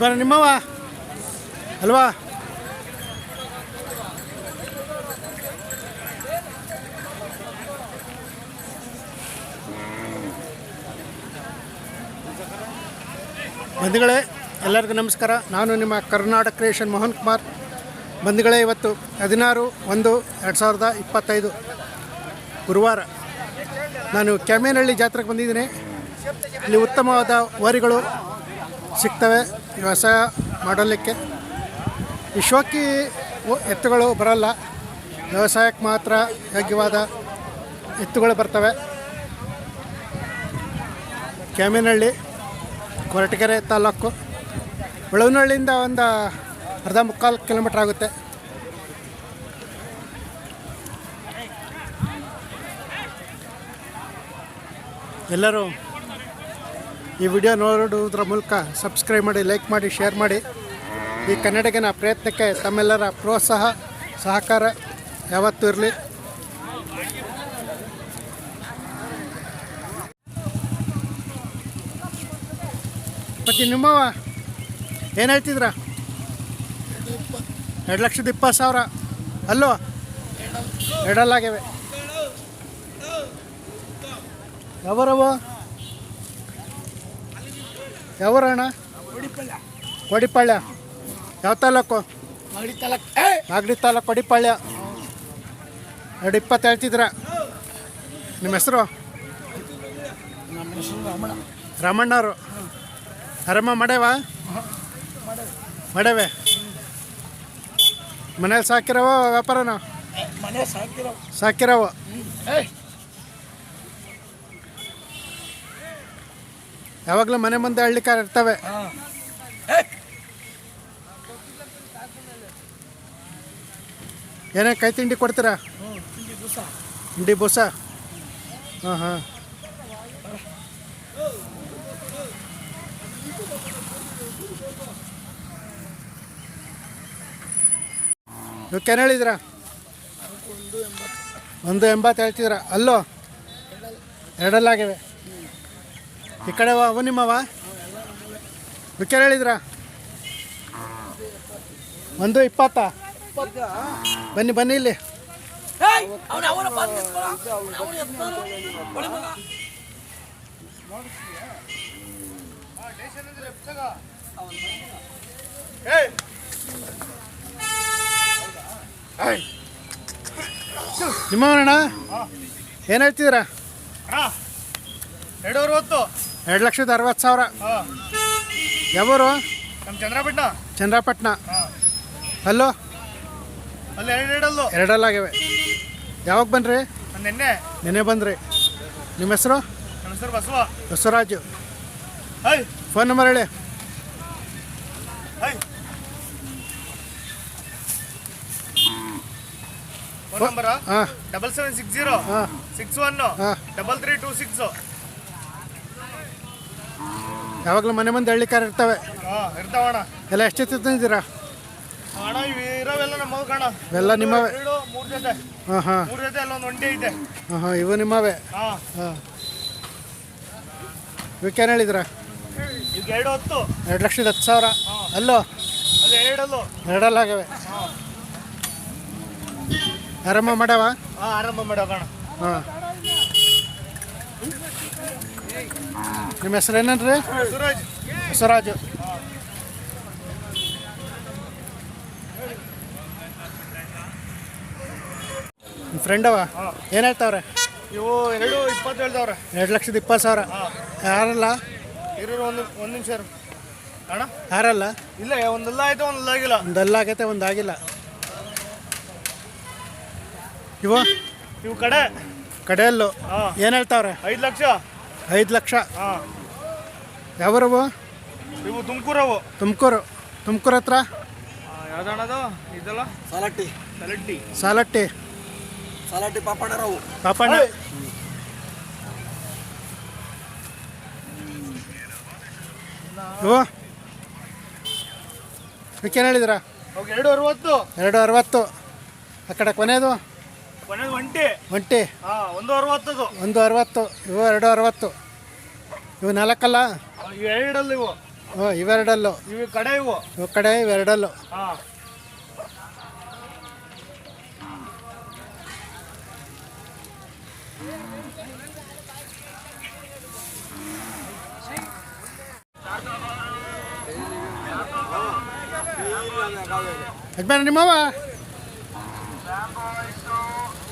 ಬರ ನಿಮ್ಮವ ಅಲ್ವಾ ಬಂಧುಗಳೇ, ಎಲ್ಲರಿಗೂ ನಮಸ್ಕಾರ. ನಾನು ನಿಮ್ಮ ಕರ್ನಾಟಕ ಕ್ರಿಯೇಷನ್ ಮೋಹನ್ ಕುಮಾರ್. ಬಂಧುಗಳೇ, ಇವತ್ತು ಹದಿನಾರು ಒಂದು ಎರಡು ಸಾವಿರದ ಇಪ್ಪತ್ತೈದು ಗುರುವಾರ ನಾನು ಕೆಮ್ಮೇನಹಳ್ಳಿ ಜಾತ್ರೆಗೆ ಬಂದಿದ್ದೀನಿ. ಇಲ್ಲಿ ಉತ್ತಮವಾದ ವರಿಗಳು ಸಿಗ್ತವೆ. ವ್ಯವಸಾಯ ಮಾಡಲಿಕ್ಕೆ. ವಿಶ್ವಕ್ಕೆ ಎತ್ತುಗಳು ಬರಲ್ಲ. ವ್ಯವಸಾಯಕ್ಕೆ ಮಾತ್ರ ಯೋಗ್ಯವಾದ ಎತ್ತುಗಳು ಬರ್ತವೆ. ಕ್ಯಾಮೇನಹಳ್ಳಿ, ಕೊರಟಗೆರೆ ತಾಲೂಕು ಬೆಳವನಹಳ್ಳಿಯಿಂದ ಒಂದು ಅರ್ಧ ಮುಕ್ಕಾಲು ಕಿಲೋಮೀಟ್ರ್ ಆಗುತ್ತೆ. ಎಲ್ಲರೂ ಈ ವಿಡಿಯೋ ನೋಡುವುದರ ಮೂಲಕ ಸಬ್ಸ್ಕ್ರೈಬ್ ಮಾಡಿ, ಲೈಕ್ ಮಾಡಿ, ಶೇರ್ ಮಾಡಿ. ಈ ಕನ್ನಡಿಗನ ಪ್ರಯತ್ನಕ್ಕೆ ತಮ್ಮೆಲ್ಲರ ಪ್ರೋತ್ಸಾಹ, ಸಹಕಾರ ಯಾವತ್ತೂ ಇರಲಿ. ಮತ್ತು ನಿಮ್ಮವ ಏನು ಹೇಳ್ತಿದ್ರ? ಎರಡು ಲಕ್ಷದ ಇಪ್ಪತ್ತು ಸಾವಿರ. ಅಲ್ಲೋ, ಎರಡಲ್ಲಾಗ್ಯವೆ. ಯಾವರವ ಯಾವರ ಅಣ್ಣ? ಕೊಡಿಪಾಳ್ಯ ಯಾವ ತಾಲೂಕು? ಮಾಗಡಿ ತಾಲೂಕು. ಕೊಡಿಪಾಳ್ಯ ಎರಡು ಇಪ್ಪತ್ತು ಹೇಳ್ತಿದ್ರ ನಿಮ್ಮ ಹೆಸರು? ರಾಮಣ್ಣವರು. ಅರಮ್ಮ ಮಡೇವ? ಮಡವೆ. ಮನೇಲಿ ಸಾಕಿರವ ವ್ಯಾಪಾರನ? ಸಾಕಿರವ. ಯಾವಾಗಲೂ ಮನೆ ಮುಂದೆ ಹಳ್ಳಿ ಕಾರ್ ಇರ್ತವೆ ಏನೇ ಕೈ ತಿಂಡಿ ಕೊಡ್ತೀರಾ? ತಿಂಡಿ ಬೂಸ ಹಾಂ ಹಾಂ. ಇವಕ್ಕೇನು ಹೇಳಿದ್ರಾ ಒಂದು ಎಂಬತ್ತು. ಹೇಳ್ತಿದ್ರ ಅಲ್ಲೋ? ಎರಡಲ್ಲಾಗಿವೆ. ಈ ಕಡೆ ಅವ ನಿಮ್ಮವ ಇವಕ್ಕೇನು ಹೇಳಿದ್ರ? ಒಂದು ಇಪ್ಪತ್ತ. ಬನ್ನಿ ಬನ್ನಿ ಇಲ್ಲಿ. ನಿಮ್ಮ ಏನ್ ಹೇಳ್ತಿದ್ದೀರಾ? ಎರಡು ಅರವತ್ತು ಎರಡು ಲಕ್ಷದ ಅರವತ್ತು ಸಾವಿರ. ಹಾಂ. ಯಾವೂರು? ನಮ್ಮ ಚಂದ್ರಪಟ್ಟಣ ಚಂದ್ರಪಟ್ಟಣ ಹಲೋ ಅಲ್ಲಿ? ಎರಡು ಎರಡಲ್ಲು. ಎರಡಲ್ಲಾಗಿವೆ ಯಾವಾಗ ಬನ್ರಿ? ನಿನ್ನೆ. ನಿನ್ನೆ ನೆನೆ ಬಂದ್ರಿ ನಿಮ್ಮ ಹೆಸರು? ನಮ್ಮ ಹೆಸರು ಬಸವ. ಬಸವರಾಜು. ಫೋನ್ ನಂಬರ್ ಹೇಳಿ. ಹೈ. Phone number? ಹಾಂ. ಡಬಲ್ ಸೆವೆನ್ ಸಿಕ್ಸ್ ಜೀರೋ ಹಾಂ. Six one double three two six. ಯಾವಾಗಲೂ ಮನೆ ಮುಂದೆ ಹಳ್ಳಿಕಾರ ಇರ್ತವೆ. ಹಾಂ ಇರ್ತಾವಣ ಎಲ್ಲ ಎಷ್ಟು ತಂದಿದ್ದೀರಾ ಅಣ್ಣ ಇವು ಇರೋವೆಲ್ಲ ನಮ್ಮ ಕಣ. ಇವೆಲ್ಲ ನಿಮ್ಮವೇ? ಎರಡು ಮೂರು ಜೊತೆ. ಹಾಂ ಹಾಂ. ಮೂರು ಜೊತೆ ಅಲ್ಲೊಂದು ಒಂಟಿ ಐತೆ. ಹಾಂ ಹಾಂ ಇವು ನಿಮ್ಮವೇ? ಹಾಂ. ಹಾಂ. ಇವಕ್ಕೇನು ಹೇಳಿದ್ರ? ಈಗ ಎರಡು ಹೊತ್ತು. ಎರಡು ಲಕ್ಷದ ಹತ್ತು ಸಾವಿರ. ಅಲ್ಲೋ? ಅದು ಎರಡಲ್ಲು. ಎರಡಲ್ಲಾಗವೆ ಆರಂಭ ಮಾಡವ? ಹಾಂ ಆರಂಭ ಮಾಡೋಣ ಹಾಂ. ನಿಮ್ಮ ಹೆಸರು ಏನೇನು ರೀ ಸ್ವರಾಜು ನಿಮ್ಮ ಫ್ರೆಂಡವ ಏನು ಹೇಳ್ತಾವ್ರೆ? ಇವು ಎರಡು ಇಪ್ಪತ್ತು ಹೇಳ್ತಾವ್ರೆ ಎರಡು ಲಕ್ಷದ ಇಪ್ಪತ್ತು ಸಾವಿರ. ಯಾರಲ್ಲ? ಇರೋರು ಒಂದು ಒಂದು ನಿಮಿಷ. ಅಣ್ಣ? ಯಾರಲ್ಲ? ಇಲ್ಲ ಒಂದಲ್ಲ ಆಯ್ತು ಒಂದಲ್ಲ ಆಗಿಲ್ಲ. ಒಂದಲ್ಲ ಆಗೈತೆ ಒಂದು ಆಗಿಲ್ಲ. ಇವು? ಇವು ಕಡೆ. ಕಡೆಯಲ್ಲು. ಏನು ಹೇಳ್ತಾವ್ರೆ? ಐದು ಲಕ್ಷ. ಐದು ಲಕ್ಷ? ಹಾಂ. ಯಾವರವು? ಇವು ತುಮಕೂರವು. ತುಮಕೂರು. ತುಮಕೂರು ಹತ್ರ? ಯಾವ್ದಣ್ಣದು? ಇದಲ್ಲ? ಸಾಲಟ್ಟಿ. ಸಲಟ್ಟಿ. ಸಾಲಟ್ಟಿ. ಸಾಲಟ್ಟಿ ಪಾಪಣ್ಣರವು. ಪಾಪಣ್ಣ. ಇವು ಏನು ಹೇಳಿದ್ರ? ಎರಡು ಅರವತ್ತು. ಎರಡು ಅರವತ್ತು. ಆ ಕಡೆ ಕೊನೆಯದು ಒಂಟಿ ಒಂಟಿ ಹಾಂ ಒಂದು ಅರವತ್ತದು ಒಂದು ಅರವತ್ತು ಇವು ಎರಡು ಅರವತ್ತು ಇವು ನಾಲ್ಕಲ್ಲ ಇವು ಎರಡಲ್ಲಿ ಇವು ಓ ಇವೆರಡಲ್ಲು ಇವು ಕಡೆ ಇವು ಇವು ಕಡೆ ಇವೆರಡಲ್ಲು ಹಾ ಯಜಮಾನ ನಿಮ್ಮವ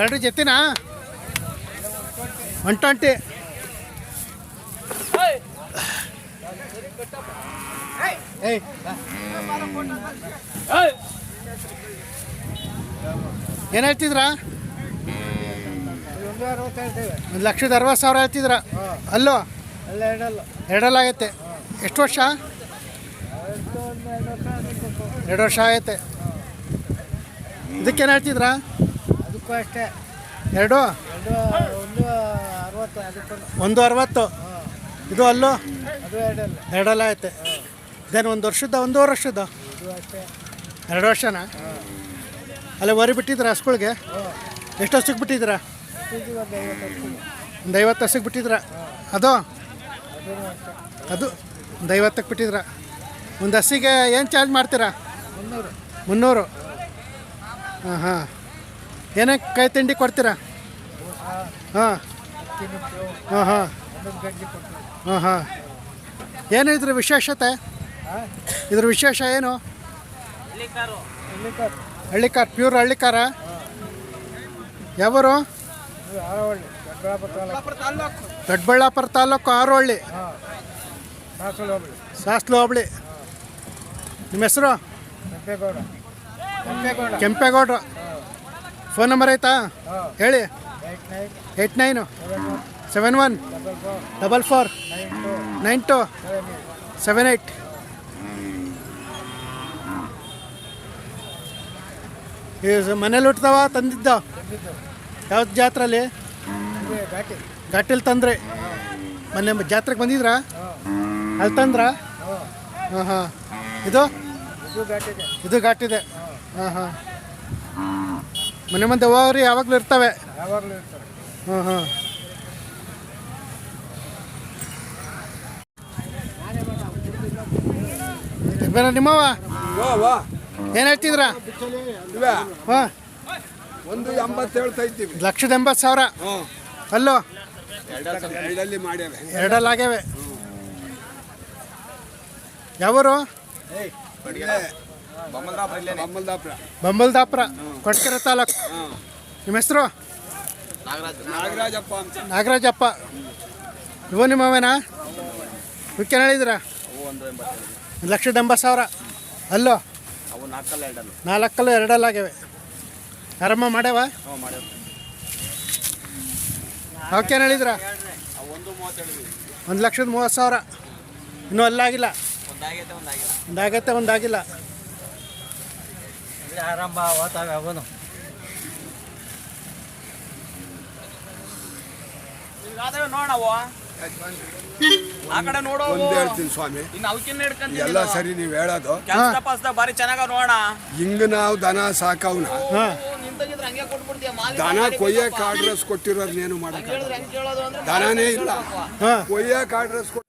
ಎರಡು ಜೊತೆನಾ ಒನ್ ಟ್ವೆಂಟಿ ಏಯ್. ಏನು ಹೇಳ್ತಿದ್ರಾ? ಒಂದು ಲಕ್ಷದ ಅರವತ್ತು ಸಾವಿರ ಹೇಳ್ತಿದ್ರ? ಅಲ್ಲೋ? ಎರಡಲ್ಲ ಆಗೈತೆ. ಎಷ್ಟು ವರ್ಷ? ಎರಡು ವರ್ಷ ಆಗೈತೆ. ಇದಕ್ಕೇನು ಹೇಳ್ತಿದ್ರಾ? ಅದಕ್ಕೂ ಅಷ್ಟೇ. ಎರಡು? ಎರಡು ಒಂದು ಅರವತ್ತು ಅದಕ್ಕೊಂದು. ಒಂದು ಅರವತ್ತು? ಇದು ಅಲ್ಲೋ? ಅದು ಎರಡಲ್ಲ. ಎರಡಲ್ಲ ಐತೆ ಇದೇನು ಒಂದು ವರ್ಷದ ಒಂದೂವರೆ ವರ್ಷದ? ಇದು ಅಷ್ಟೇ. ಎರಡು ವರ್ಷನಾ? ಅಲ್ಲೇ ವರಿ ಬಿಟ್ಟಿದ್ರ ಹಸ್ಗಳಿಗೆ ಎಷ್ಟು ವರ್ಷಕ್ಕೆ ಬಿಟ್ಟಿದ್ರ ಇದು ಒಂದು ಐವತ್ತು ಒಂದು ಐವತ್ತು ವರ್ಷಕ್ಕೆ ಬಿಟ್ಟಿದ್ರ ಅದು? ಅದೂ ಅಷ್ಟೇ. ಅದು? ಒಂದು ಐವತ್ತಕ್ಕೆ ಬಿಟ್ಟಿದ್ರ ಒಂದು ಹಸಿಗೆ ಏನು ಚಾರ್ಜ್ ಮಾಡ್ತೀರಾ? ಮುನ್ನೂರು. ಮುನ್ನೂರು. ಹಾಂ. ಹಾಂ ಏನಕ್ಕೆ ಕೈ ತಿಂಡಿ ಕೊಡ್ತೀರಾ? ಹಾಂ. ಹಾಂ ಹಾಂ. ಹಾಂ ಹಾಂ. ಏನು ಇದ್ರ ವಿಶೇಷತೆ? ಇದ್ರ ವಿಶೇಷ ಏನು? ಹಳ್ಳಿ ಕಾರ್ ಪ್ಯೂರ್ ಪ್ಯೂರ್ ಹಳ್ಳಿಕಾರ? ಯಾವರು? ದೊಡ್ಡಬಳ್ಳಾಪುರ ತಾಲೂಕು ಹಳ್ಳಿ ಆರೋಹಳ್ಳಿ ಸಾಸಲು ಹೋಬಳಿ ನಿಮ್ಮ ಹೆಸರು? ಕೆಂಪೇಗೌಡ. ಕೆಂಪೇಗೌಡ ಕೆಂಪೇಗೌಡರು ಫೋನ್ ನಂಬರ್ ಆಯ್ತಾ? ಹೇಳಿ. Eight nine seven one double four nine two seven eight ಮನೇಲಿ ಹುಟ್ಟಿದವ ತಂದಿದ್ದ? ಯಾವ ಯಾವ್ದು ಜಾತ್ರೆಯಲ್ಲಿ ಘಾಟಿಲಿ ತಂದ್ರಿ. ಮೊನ್ನೆ ಜಾತ್ರೆಗೆ ಬಂದಿದ್ರಾ? ಅಲ್ಲಿ ತಂದ್ರ? ಹಾಂ. ಹಾಂ ಇದು? ಇದು ಘಾಟಿದೆ. ಹಾಂ ಹಾಂ. ಮನೆ ಮುಂದೆ ಹೋಗ್ರಿ ಯಾವಾಗಲೂ ಇರ್ತವೆ. ಯಾವಾಗಲೂ ಇರ್ತಾರೆ. ಹಾಂ ಹಾಂ ಬೇರೆ ನಿಮ್ಮವ ಏನು ಹೇಳ್ತಿದ್ರ? ಹಾಂ. ಒಂದು ಎಂಬತ್ತು ಹೇಳ್ತಾ ಇದ್ದೀವಿ. ಲಕ್ಷದ ಎಂಬತ್ತು ಸಾವಿರ. ಅಲ್ಲೋ? ಎರಡಲ್ಲಿ ಮಾಡ್ಯಾವೆ. ಎರಡಲ್ಲಿ ಆಗ್ಯಾವೆ. ಯಾವರು? ಬಂಬಲ್ದಾಪುರ ಕೊಟ್ಕೆರೆ ತಾಲೂಕು. ನಿಮ್ಮ ಹೆಸರು? ನಾಗರಾಜಪ್ಪ ನಾಗರಾಜಪ್ಪ. ಇವು ನಿಮ್ಮವೇನಾ? ಇವಕ್ಕೇನು ಹೇಳಿದ್ರ ಒಂದು ಲಕ್ಷದ ಎಂಬತ್ತು ಸಾವಿರ. ಅಲ್ಲೋ? ನಾಲ್ಕಲ್ಲು ಎರಡಲ್ಲ. ಆಗ್ಯಾವೆ. ಆರಾಮ ಮಾಡ್ಯಾವ? ಅವಕ್ಕೇನು ಹೇಳಿದ್ರ? ಒಂದು ಲಕ್ಷದ ಮೂವತ್ತು ಸಾವಿರ. ಇನ್ನೂ ಅಲ್ಲಾಗಿಲ್ಲ. ಒಂದಾಗತ್ತೆ ಒಂದಾಗಿಲ್ಲ ಆರಂಭ ಓದ್ತಾವೆ ಅವನು ನೋಡವು ಆ ಕಡೆ ನೋಡು ಒಂದು ಹೇಳ್ತೀನಿ ಸ್ವಾಮಿ. ಇನ್ನು ಅವಕ್ಕಿನ್ನ ಹಿಡ್ಕೊಂತೀನಿ ಎಲ್ಲ ಸರಿ ನೀವು ಹೇಳೋದು. ಬಾರಿ ಚೆನ್ನಾಗ ನೋಡ ಹಿಂಗ ನಾವು ದನ ಸಾಕವ್ನ. ದನ ಕೊಯ್ಯಕ್ ಆರ್ಡ್ರಸ್ ಕೊಟ್ಟಿರೋದ್ನೇನು ಅಂದ್ರೆ ದನನೇ ಇಲ್ಲ. ಕೊಯ್ಯಕ್ ಕೊಯ್ಯಕ್ಕೆ ಕೊಟ್ಟ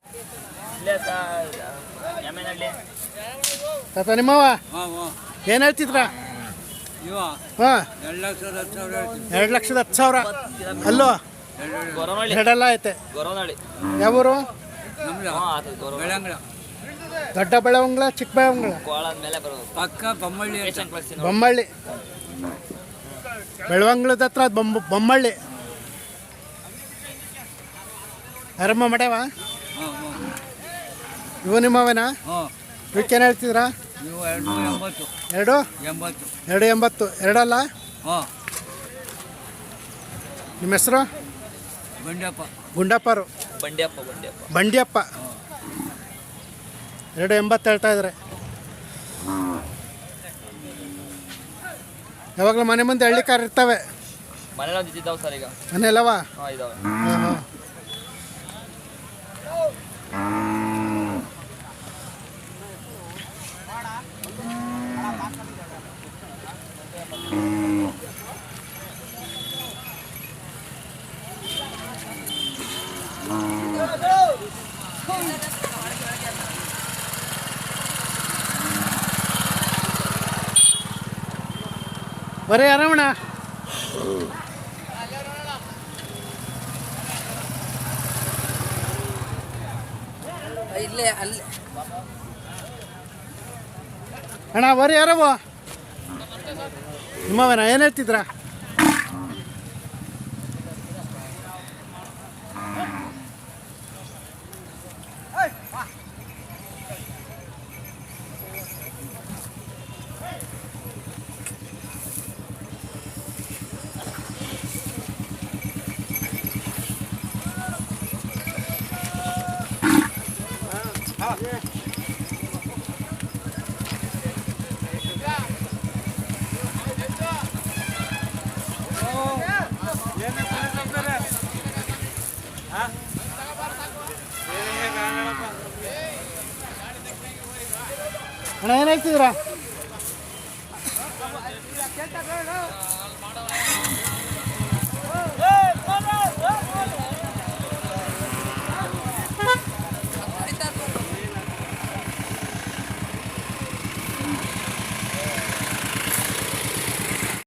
ನಿಮ್ಮವ ಏನು ಹೇಳ್ತಿದ್ರ? ಹಾಂ. ಎರಡು ಲಕ್ಷದ ಹತ್ತು ಸಾವಿರ ಅಲ್ಲೋ. ಎರಡೆಲ್ಲ ಐತೆ ಯಾವೂರು? ದೊಡ್ಡ ಬೆಳವಂಗ್ಲ ಚಿಕ್ಕ ಬೆಳವಂಗ್ಲ ಕೋಳದ ಮೇಲೆ ಬರೋದು. ಪಕ್ಕ ಬೊಮ್ಮಳ್ಳಿ ಅಂತ. ಬೊಮ್ಮಳ್ಳಿ. ಬೆಳವಂಗ್ಲದ ಹತ್ರ ಬೊಮ್ಮ ಬೊಮ್ಮಳ್ಳಿ. ಅರಮ್ಮ ಮಾಡ್ಯಾವ ಇವ ನಿಮ್ಮವೇನಾ. ಇವಕ್ಕೇನು ಹೇಳ್ತಿದ್ರಾ? ನೀವು ಎರಡು? ಎಂಬತ್ತು. ಎರಡು ಎಂಬತ್ತು. ಎರಡು ಎಂಬತ್ತು ಎರಡಲ್ಲ? ಹಾಂ. ನಿಮ್ಮ ಹೆಸರು? ಬಂಡ್ಯಪ್ಪ ಗುಂಡಪ್ಪರು. ಬಂಡ್ಯಪ್ಪ ಬಂಡ್ಯಪ್ಪ ಬಂಡ್ಯಪ್ಪ ಎರಡು ಎಂಬತ್ತು ಹೇಳ್ತಾ ಇದ್ದಾರೆ. ಯಾವಾಗಲೂ ಮನೆ ಮುಂದೆ ಹಳ್ಳಿ ಕಾರ್ ಇರ್ತವೆ. ಮನೇಲಿ ಒಂದು ಇದ್ದಾವೆ ಸರ್ ಈಗ. ಹಾಂ. ಬರೀ ಆರಾಮಣ್ಣ ಇಲ್ಲೇ ಅಲ್ಲಿ. ಅಣ್ಣ ಬರೀ ಯಾರವ ನಿಮ್ಮವನ ಏನು ಹೇಳ್ತಿದ್ರ? ಅಣ್ಣ ಏನು